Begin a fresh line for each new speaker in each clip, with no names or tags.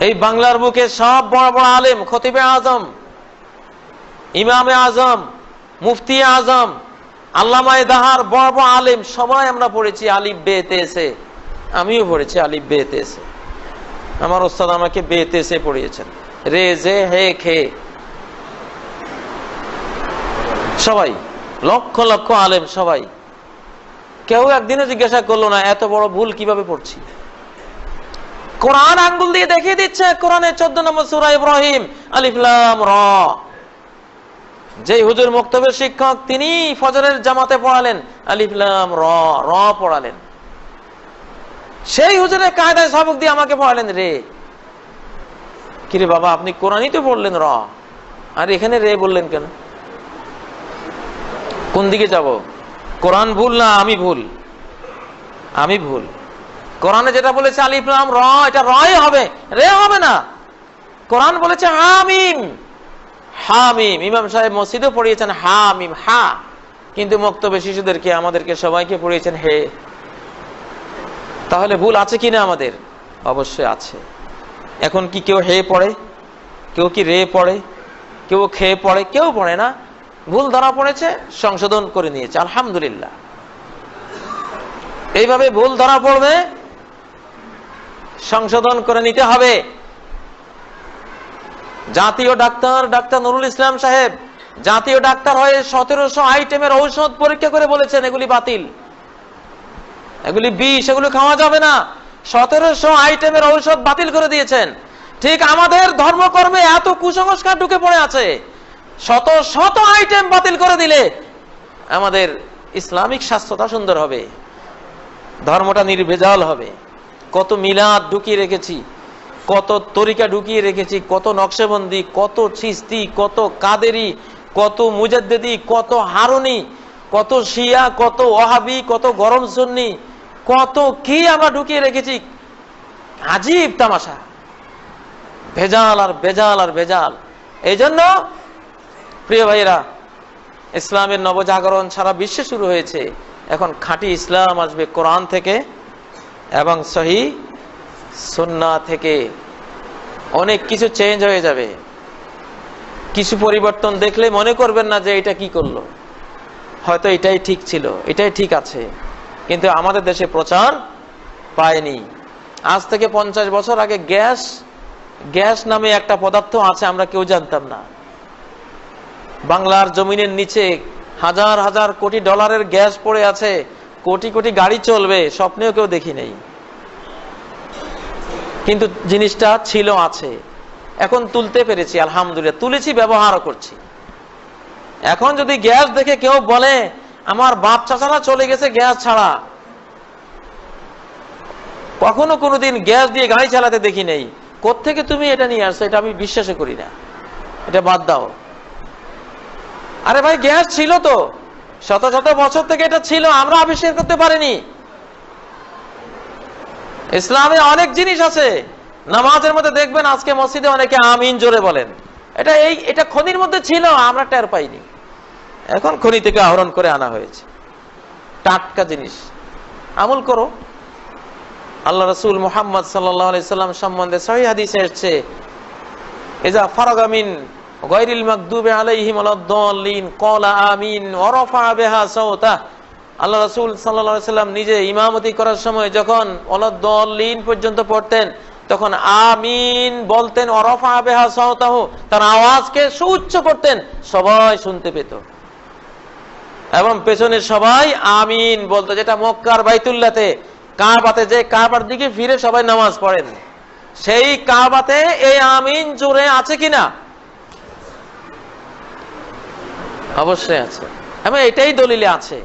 এই বাংলার বুকে সব বড় বড় আলেম, খতিবে আজম, ইমামে আজম, মুফতি আজম, আল্লামায় দাহার, বড় বড় আলেম, সবাই আমরা পড়েছি আলিফ বেতে এসে। আমিও পড়েছি আলিফ বেতে এসে। আমার ওস্তাদ আমাকে বেতে এসে পড়িয়েছেন। রে জে হে, খে। সবাই, লক্ষ লক্ষ আলেম সবাই। কেউ একদিনও জিজ্ঞাসা করল না, এত বড় ভুল কীভাবে পড়ছি? কোরআন আঙ্গুল দিয়ে দেখিয়ে দিচ্ছে, কোরআনের চোদ্দ নম্বর সুরা ইব্রাহিম আলিফলাম র। যে হুজুর মুক্তবের শিক্ষক, তিনি ফজরের জামাতে পড়ালেন আলিফলাম র র পড়ালেন। সেই হুজুরের কায়দায় সবক দিয়ে আমাকে পড়ালেন রে। কিরে বাবা, আপনি কোরআনই তো পড়লেন র। আর এখানে রে বললেন কেন? কোন দিকে যাব? কোরআন ভুল না আমি ভুল? আমি ভুল। কোরআনে যেটা বলেছে আলিফলাম র, এটা রয় হবে, রে হবে না। কোরআন বলেছে হামিম হামিম। ইমাম সাহেব মসজিদও পড়িয়েছেন হামিম, হা। কিন্তু মক্তবে শিশুদেরকে, আমাদেরকে, সবাইকে পড়িয়েছেন হে। তাহলে ভুল আছে কিনা আমাদের? অবশ্যই আছে। এখন কি কেউ হে পড়ে? কেউ কি রে পড়ে? কেউ খেয়ে পড়ে? কেউ পড়ে না। ভুল ধরা পড়েছে, সংশোধন করে নিয়েছে। আলহামদুলিল্লাহ। এইভাবে ভুল ধরা পড়বে সংশোধন করে নিতে হবে। জাতীয় ডাক্তার ডাক্তার নুরুল ইসলাম সাহেব, জাতীয় ডাক্তার হয়ে সতেরোশো আইটেমের ঔষধ পরীক্ষা করে বলেছেন, এগুলি বাতিল। এগুলি বিষ, এগুলি খাওয়া যাবে না। সতেরোশো আইটেমের ঔষধ বাতিল করে দিয়েছেন। ঠিক আমাদের ধর্মকর্মে এত কুসংস্কার ঢুকে পড়ে আছে। শত শত আইটেম বাতিল করে দিলে আমাদের ইসলামিক স্বাস্থ্যটা সুন্দর হবে। ধর্মটা নির্ভেজাল হবে। কত মিলাদ ঢুকিয়ে রেখেছি, কত তরিকা ঢুকিয়ে রেখেছি, কত নকশেবন্দি, কত চিস্তি কত কাদেরি, কত মুজাদ্দেদি, কত হারুনি, কত শিয়া, কত ওহাবি কত গরম সুন্নি, কত কি আমরা ঢুকিয়ে রেখেছি। আজীব তামাশা। ভেজাল আর বেজাল আর ভেজাল। এই জন্য প্রিয় ভাইরা ইসলামের নবজাগরণ সারা বিশ্বে শুরু হয়েছে। এখন খাঁটি ইসলাম আসবে কোরআন থেকে। এবং সহি সুন্না থেকে অনেক কিছু চেঞ্জ হয়ে যাবে। কিছু পরিবর্তন দেখলে মনে করবেন না যে এটা কি করল। হয়তো এটাই ঠিক ছিল, এটাই ঠিক আছে। কিন্তু আমাদের দেশে প্রচার পায়নি। আজ থেকে পঞ্চাশ বছর আগে গ্যাস গ্যাস নামে একটা পদার্থ আছে, আমরা কেউ জানতাম না। বাংলার জমিনের নিচে হাজার হাজার কোটি ডলারের গ্যাস পড়ে আছে। কোটি কোটি গাড়ি চলবে, স্বপ্নেও কেউ দেখি নেই। কিন্তু জিনিসটা ছিল, আছে। এখন তুলতে পেরেছি, আলহামদুলিল্লাহ। তুলেছি ব্যবহারও করছি। এখন যদি গ্যাস দেখে কেউ বলে, আমার বাপ চাচারা চলে গেছে গ্যাস ছাড়া। কখনো কোনোদিন গ্যাস দিয়ে গাড়ি চালাতে দেখি নেই। কোথেকে তুমি এটা নিয়ে আসছো? এটা আমি বিশ্বাসই করি না। এটা বাদ দাও। আরে ভাই, গ্যাস ছিল তো। শত শত বছর থেকে এটা ছিল, আমরা আবিষ্কার করতে পারিনি। ইসলামে অনেক জিনিস আছে। নামাজের মধ্যে দেখবেন আজকে মসজিদে অনেকে আমিন জোরে বলেন। এটা এই, এটা খনির মধ্যে ছিল, আমরা টের পাইনি। এখন খনি থেকে আহরণ করে আনা হয়েছে। টাটকা জিনিস। আমল করো। আল্লাহ রসুল মোহাম্মদ সাল্লাম সম্বন্ধে সহি হাদিস এসছে এজা ফারাগামিন আমিন আল্লাহ সাল্লাম নিজে ইমামতি করার সময় যখন পর্যন্ত পড়তেন, তখন আমিন বলতেন তার আওয়াজকে সুউচ্চ করতেন, সবাই শুনতে পেত। এবং পেছনে সবাই আমিন বলতো, যেটা মক্কার বাইতুল্লাহতে কাবাতে যে কাবার দিকে ফিরে সবাই নামাজ পড়েন। সেই কাবাতে এই আমিন জোরে আছে কিনা? অবশ্যই আছে। এবং এটাই দলিলে আছে।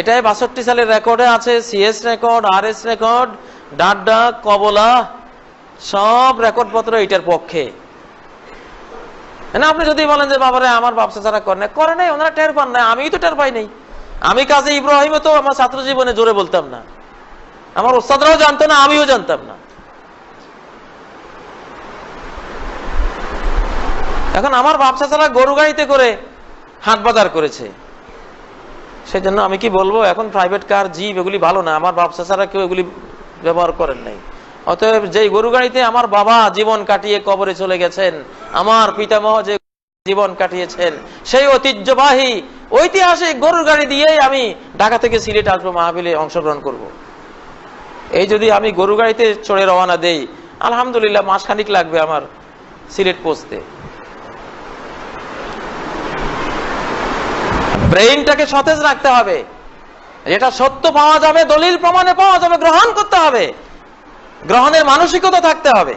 এটাই বাষট্টি সালের রেকর্ডে আছে, CS record R S record, ডাড্ডা, কবলা, সব রেকর্ড পত্র এটার পক্ষে। আপনি যদি বলেন যে, বাবারে, আমার ব্যবসা ছাড়া করে না করে নাই, ওনারা টের পান না আমি তো টের পাই নাই। আমি কাজে ইব্রাহিমে তো আমার ছাত্র জীবনে জোরে বলতাম না। আমার ওস্তাদরাও জানতো না, আমিও জানতাম না। এখন আমার ব্যবসা ছাড়া গরু গাড়িতে করে হাট বাজার করেছে। সেই জন্য আমি কি বলব, এখন প্রাইভেট কার জিপ এগুলি ভালো না। আমার ব্যবসা ছাড়া কেউ এগুলি ব্যবহার করেন নাই। অতএব যেই গরু গাড়িতে আমার বাবা জীবন কাটিয়ে কবরে চলে গেছেন, আমার পিতামহ যে জীবন কাটিয়েছেন, সেই ঐতিহ্যবাহী, ঐতিহাসিক গরুর গাড়ি দিয়েই আমি ঢাকা থেকে সিলেট আসব মাহবিলে অংশগ্রহণ করব। এই যদি আমি গরু গাড়িতে চড়ে রওনা দেই, আলহামদুলিল্লাহ মাসখানিক লাগবে আমার সিলেট পৌঁছতে। ব্রেইনটাকে সতেজ রাখতে হবে। যেটা সত্য পাওয়া যাবে, দলিল প্রমাণে পাওয়া যাবে, গ্রহণ করতে হবে। গ্রহণের মানসিকতা থাকতে হবে।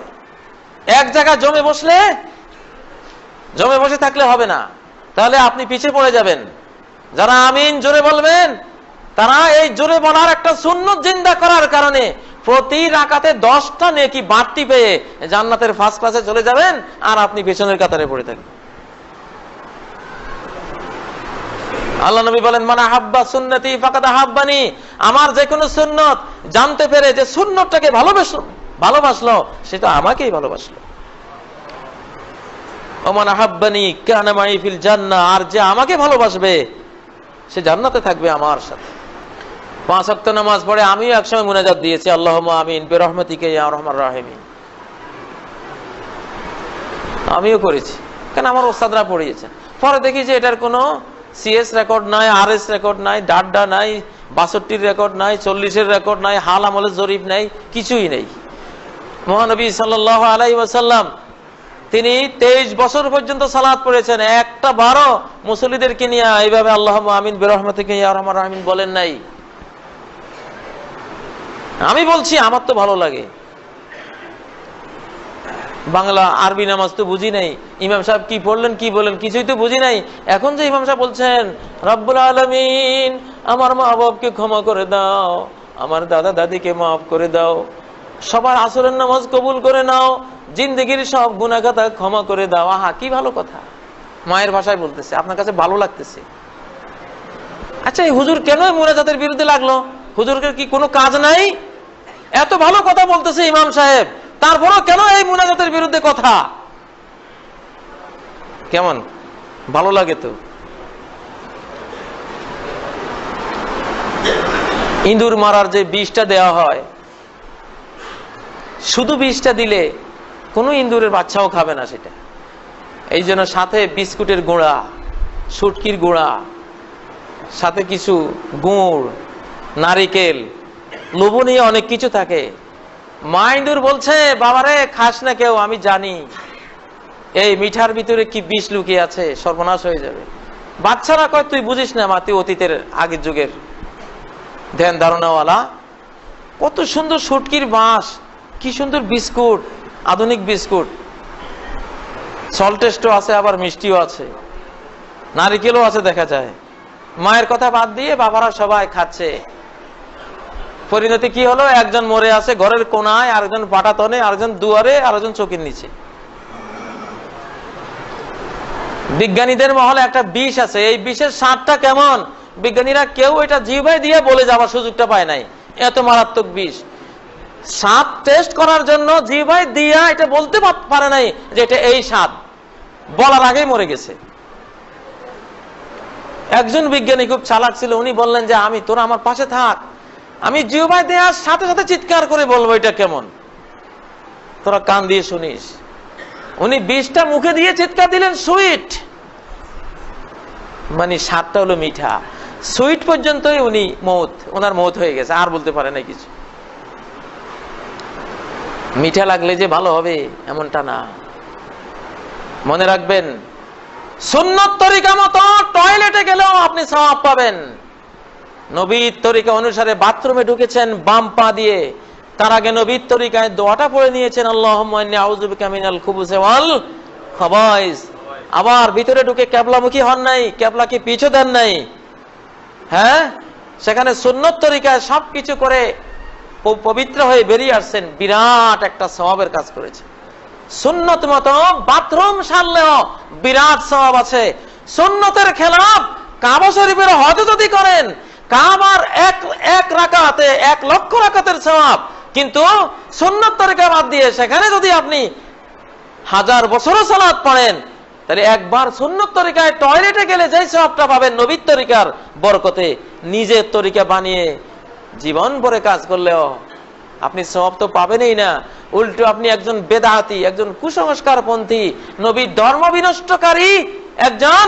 এক জায়গায় জমে বসলে, জমে বসে থাকলে হবে না। তাহলে আপনি পিছিয়ে পড়ে যাবেন। যারা আমিন জোরে বলবেন, তারা এই জোরে বলার একটা শূন্য জিন্দা করার কারণে প্রতি রাকাতে দশটা নেকি বাড়তি পেয়ে জান্নাতের ফার্স্ট ক্লাসে চলে যাবেন আর আপনি পেছনের কাতারে পড়ে থাকবেন। আল্লাহ নবী বলেন মানে হাব্বা সুন্নতি ফাকাদ হাব্বানি আমার যে কোনো সুন্নত জানতে পেরে যে সুন্নতটাকে ভালোবাসলো ভালোবাসলো সেটা আমাকেই ভালোবাসলো। ওমান হাব্বানি কানা মাই ফিল জান্নাহ আর যে আমাকে ভালোবাসবে, সে জান্নাতে থাকবে আমার সাথে। পাঁচ ওয়াক্ত নামাজ পড়ে আমিও একসময় মুনাজাত দিয়েছি। আল্লাহুম্মা আমিন, বিরহমাতিকা ইয়া রহমান রাহিমিন। আমিও করেছি। কেন আমার ওস্তাদরা পড়িয়েছেন। পরে দেখি যে এটার কোনো সিএস রেকর্ড নাই আর এস রেকর্ড নাই ডাড্ডা নাই, বাষট্টির রেকর্ড নাই, চল্লিশের রেকর্ড নাই, হাল আমলের জরিপ নাই, কিছুই নেই। মহানবী সাল্লাহ আলাই ওয়াসাল্লাম, তিনি তেইশ বছর পর্যন্ত সালাদ পড়েছেন। একটা বারো মুসলিদেরকে নিয়ে এইভাবে আল্লাহ আমিন বেরহমা থেকে রহমান রাহমিন বলেন নাই। আমি বলছি, আমার তো ভালো লাগে। বাংলা আরবি নামাজ তো বুঝি নাই। ইমাম সাহেব কি পড়লেন, কি বললেন, কিছুই তো বুঝি নাই। এখন যে ইমাম সাহেব বলছেন, রব্বুল আলমিন, আমার মা বাবকে ক্ষমা করে দাও, আমার দাদা দাদিকে মাফ করে দাও, সবার আসরের নামাজ কবুল করে নাও, জিন্দগির সব গুণাগাতা ক্ষমা করে দাও। আহা, কি ভালো কথা। মায়ের ভাষায় বলতেছে, আপনার কাছে ভালো লাগতেছে। আচ্ছা এই হুজুর কেন মুরাজাতের বিরুদ্ধে লাগল? হুজুরকে কি কোনো কাজ নাই? এত ভালো কথা বলতেছে ইমাম সাহেব। তারপরও কেন এই মুনাজাতের বিরুদ্ধে কথা? কেমন? ভালো লাগে তো। ইঁদুর মারার যে বিষটা দেওয়া হয়, শুধু বিষটা দিলে কোনো ইঁদুরের বাচ্চাও খাবে না সেটা। এই জন্য সাথে বিস্কুটের গুঁড়া সুটকির গুঁড়া, সাথে কিছু গুড়, নারিকেল, লোভনীয় অনেক কিছু থাকে। মা ইন্দুর বলছে, বাবারে, খাস না কেউ, আমি জানি। এই মিঠার ভিতরে কি বিষ লুকিয়ে আছে, সর্বনাশ হয়ে যাবে। বাচ্চারা কয়, তুই বুঝিস না, মা, তুই অতীতের আগের যুগের ধ্যান ধারণাওয়ালা। কত সুন্দর সুটকির বাঁশ, কি সুন্দর বিস্কুট, আধুনিক বিস্কুট। সল্টেস্টও আছে, আবার মিষ্টিও আছে। নারিকেলও আছে, দেখা যায়। মায়ের কথা বাদ দিয়ে বাবারা সবাই খাচ্ছে। পরিণতি কি হলো? একজন মরে আছে ঘরের কোনায়, আরেকজন পাটাতনে আরেকজন দুয়ারে, আরেকজন চোখের নিচে। বিজ্ঞানীদের মহলে একটা বিষ আছে। এই বিষের স্বাদটা কেমন? বিজ্ঞানীরা কেউ এটা জিভাই দিয়ে বলে যাওয়ার সুযোগটা পায় নাই। এত মারাত্মক বিষ। স্বাদ টেস্ট করার জন্য জিভাই দিয়া এটা বলতে পারে নাই যে এটা এই স্বাদ। বলার আগেই মরে গেছে। একজন বিজ্ঞানী খুব চালাক ছিল, উনি বললেন যে, আমি, তোরা আমার পাশে থাক। আমি জিওবাই দেওয়ার সাথে সাথে চিৎকার করে বলব এটা কেমন? তোরা কান দিয়ে শুনিস। উনি বিষটা মুখে দিয়ে চিৎকার দিলেন, সুইট! মানে স্বাদটা হলো মিঠা। সুইট পর্যন্তই উনি মৌত, ওনার মৌত হয়ে গেছে, আর বলতে পারে না কিছু। মিঠা লাগলে যে ভালো হবে, এমনটা না। মনে রাখবেন, সুন্নত তরিকা মতো টয়লেটে গেলেও আপনি সওয়াব পাবেন। নবীর তরিকা অনুসারে বাথরুমে ঢুকেছেন, বাম পা দিয়ে। তার আগে নবীর তরিকায় দোয়াটা পড়ে নিয়েছেন আল্লাহ আবার ভিতরে ঢুকে ক্যাবলামুখী হন নাই ক্যাবলাকে পিছু দেন নাই? হ্যাঁ? সেখানে সুন্নত তরিকায় সবকিছু করে পবিত্র হয়ে বেরিয়ে আসছেন, বিরাট একটা স্বভাবের কাজ করেছে। সুন্নত মতো বাথরুম সারলেও বিরাট স্বভাব আছে। সুন্নতের খেলাফ কাবা শরীফের হজ যদি করেন কাবার এক এক রাকাতে, এক লক্ষ রাকাতের স্বভাব কিন্তু সুন্নত তরিকা বাদ দিয়ে সেখানে যদি আপনি হাজার বছরও সালাদ পড়েন, তাহলে একবার সুন্নত তরিকায় টয়লেটে গেলে যে স্বভাবটা পাবেন নবীর তরিকার বরকতে। নিজের তরিকা বানিয়ে জীবন ভরে কাজ করলেও আপনি সব তো পাবেনই না। উল্টো আপনি একজন বেদাহাতি একজন কুসংস্কারপন্থী, নবীর ধর্ম বিনষ্টকারী একজন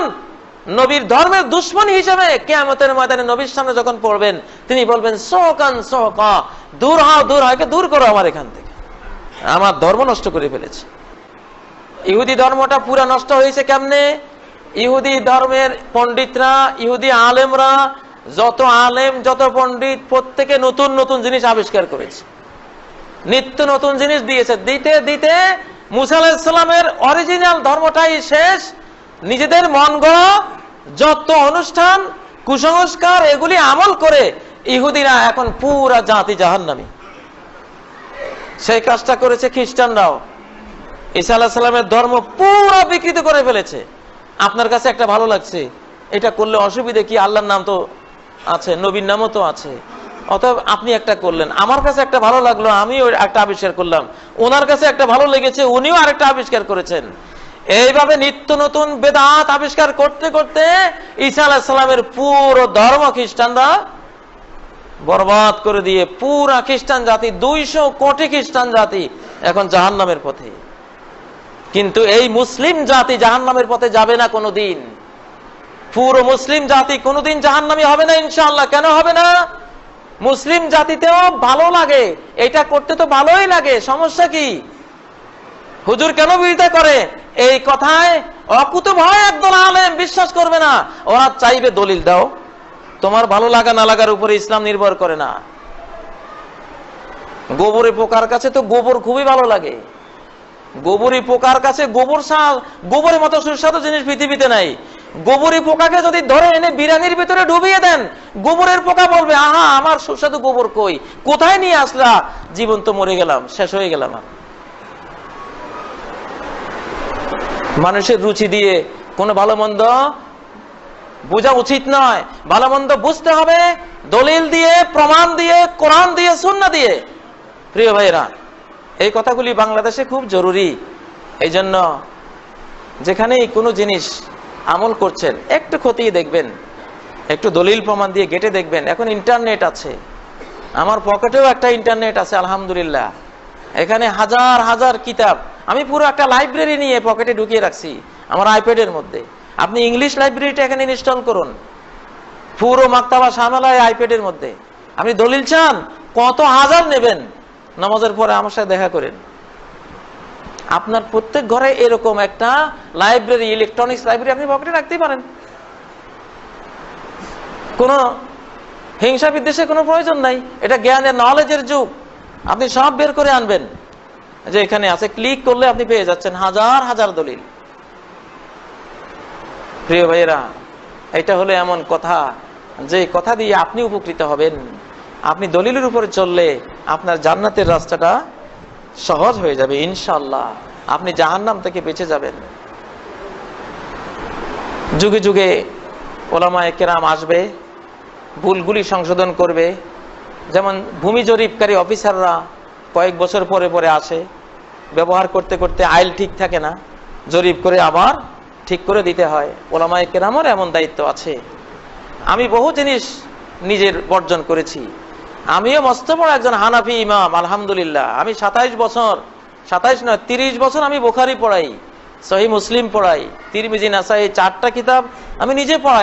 নবীর ধর্মের দুশ্মন হিসেবে কেয়ামতের ময়দানে নবীর সামনে যখন পড়বেন, তিনি বলবেন সোকান সোকা দূর হও, দূর হয় দূর করো আমার এখান থেকে। আমার ধর্ম নষ্ট করে ফেলেছে। ইহুদি ধর্মটা পুরা নষ্ট হয়েছে কেমনে? ইহুদি ধর্মের পণ্ডিতরা, ইহুদি আলেমরা, যত আলেম, যত পণ্ডিত, প্রত্যেকে নতুন নতুন জিনিস আবিষ্কার করেছে। নিত্য নতুন জিনিস দিয়েছে। দিতে দিতে মুসা আলাহিসাল্লামের অরিজিনাল ধর্মটাই শেষ। নিজেদের মন গড়া যত অনুষ্ঠান, কুসংস্কার, এগুলি আমল করে ইহুদিরা এখন পুরা জাতি জাহান্নামী। সেই কাজটা করেছে খ্রিস্টানরাও। ঈসা ধর্ম পুরো বিকৃত করে ফেলেছে। আপনার কাছে একটা ভালো লাগছে? এটা করলে অসুবিধে কি? আল্লাহর নাম তো আছে, নবীর নামও তো আছে। অতএব আপনি একটা করলেন। আমার কাছে একটা ভালো লাগল আমি একটা আবিষ্কার করলাম। ওনার কাছে একটা ভালো লেগেছে, উনিও আরেকটা আবিষ্কার করেছেন। এইভাবে নিত্য নতুন বেদাত আবিষ্কার করতে করতে ঈসা আলাহ সাল্লামের পুরো ধর্ম খ্রিস্টানরা বরবাদ করে দিয়ে পুরা খ্রিস্টান জাতি, দুইশো কোটি খ্রিস্টান জাতি এখন জাহান নামের পথে। কিন্তু এই মুসলিম জাতি জাহান নামের পথে যাবে না কোনোদিন। পুরো মুসলিম জাতি কোনোদিন জাহান নামী হবে না ইনশাল্লাহ কেন হবে না? মুসলিম জাতিতেও ভালো লাগে। এটা করতে তো ভালোই লাগে। সমস্যা কি? হুজুর কেন বিরোধিতা করে? এই কথায় অকুত ভয় একদল আলেম বিশ্বাস করবে না। ওরা চাইবে দলিল দাও। তোমার ভালো লাগা না লাগার উপরে ইসলাম নির্ভর করে না। গোবরে পোকার কাছে তো গোবর খুবই ভালো লাগে। গোবরি পোকার কাছে গোবর সাল গোবরের মতো সুস্বাদু জিনিস পৃথিবীতে নাই। গোবরি পোকাকে যদি ধরে এনে বিরানির ভিতরে ডুবিয়ে দেন, গোবরের পোকা বলবে, আহা, আমার সুস্বাদু গোবর কই? কোথায় নিয়ে আসলা? জীবন তো মরে গেলাম, শেষ হয়ে গেলাম মানুষের রুচি দিয়ে কোনো ভালো মন্দ বোঝা উচিত নয়। ভালো মন্দ বুঝতে হবে, দলিল দিয়ে, প্রমাণ দিয়ে, কোরআন দিয়ে সুন্না দিয়ে। প্রিয় ভাইরা এই কথাগুলি বাংলাদেশে খুব জরুরি। এই জন্য যেখানেই কোনো জিনিস আমল করছেন, একটু খতিয়ে দেখবেন, একটু দলিল প্রমাণ দিয়ে গেটে দেখবেন, এখন ইন্টারনেট আছে। আমার পকেটেও একটা ইন্টারনেট আছে, আলহামদুলিল্লাহ। এখানে হাজার হাজার কিতাব আমি পুরো একটা লাইব্রেরি নিয়ে পকেটে ঢুকিয়ে রাখছি, আমার আইপ্যাডের মধ্যে। আপনি ইংলিশ লাইব্রেরিটা এখানে ইনস্টল করুন। পুরো মাক্তাবা সামালায় আইপ্যাডের মধ্যে। আপনি দলিল চান, কত হাজার নেবেন? নামাজের পরে আমার সাথে দেখা করেন। আপনার প্রত্যেক ঘরে এরকম একটা লাইব্রেরি ইলেকট্রনিক্স লাইব্রেরি আপনি পকেটে রাখতেই পারেন। কোন হিংসা বিদ্বেষের কোনো প্রয়োজন নাই। এটা জ্ঞানের নলেজের যুগ। আপনি সব বের করে আনবেন। যে এখানে আছে ক্লিক করলে আপনি পেয়ে যাচ্ছেন হাজার হাজার দলিল। প্রিয় ভাইয়েরা, এটা হলো এমন কথা, যে কথা দিয়ে আপনি উপকৃত হবেন। আপনি দলিলের উপরে চললে আপনার জান্নাতের রাস্তাটা সহজ হয়ে যাবে ইনশাল্লাহ আপনি জাহান্নাম থেকে বেঁচে যাবেন। যুগে যুগে ওলামায় কেরাম আসবে, ভুলগুলি সংশোধন করবে। যেমন ভূমি জরিপকারী অফিসাররা কয়েক বছর পরে পরে আসে। ব্যবহার করতে করতে আইল ঠিক থাকে না। জরিপ করে আবার ঠিক করে দিতে হয়। ওলামায় কেরামের এমন দায়িত্ব আছে। আমি বহু জিনিস নিজের বর্জন করেছি। আমিও মস্ত বড় একজন হানাফি ইমাম, আলহামদুলিল্লাহ। আমি সাতাইশ বছর, সাতাইশ নয়, তিরিশ বছর আমি বোখারি পড়াই, সহি মুসলিম পড়াই, তিরমিজি, নাসাই, চারটা কিতাব আমি নিজে পড়াই।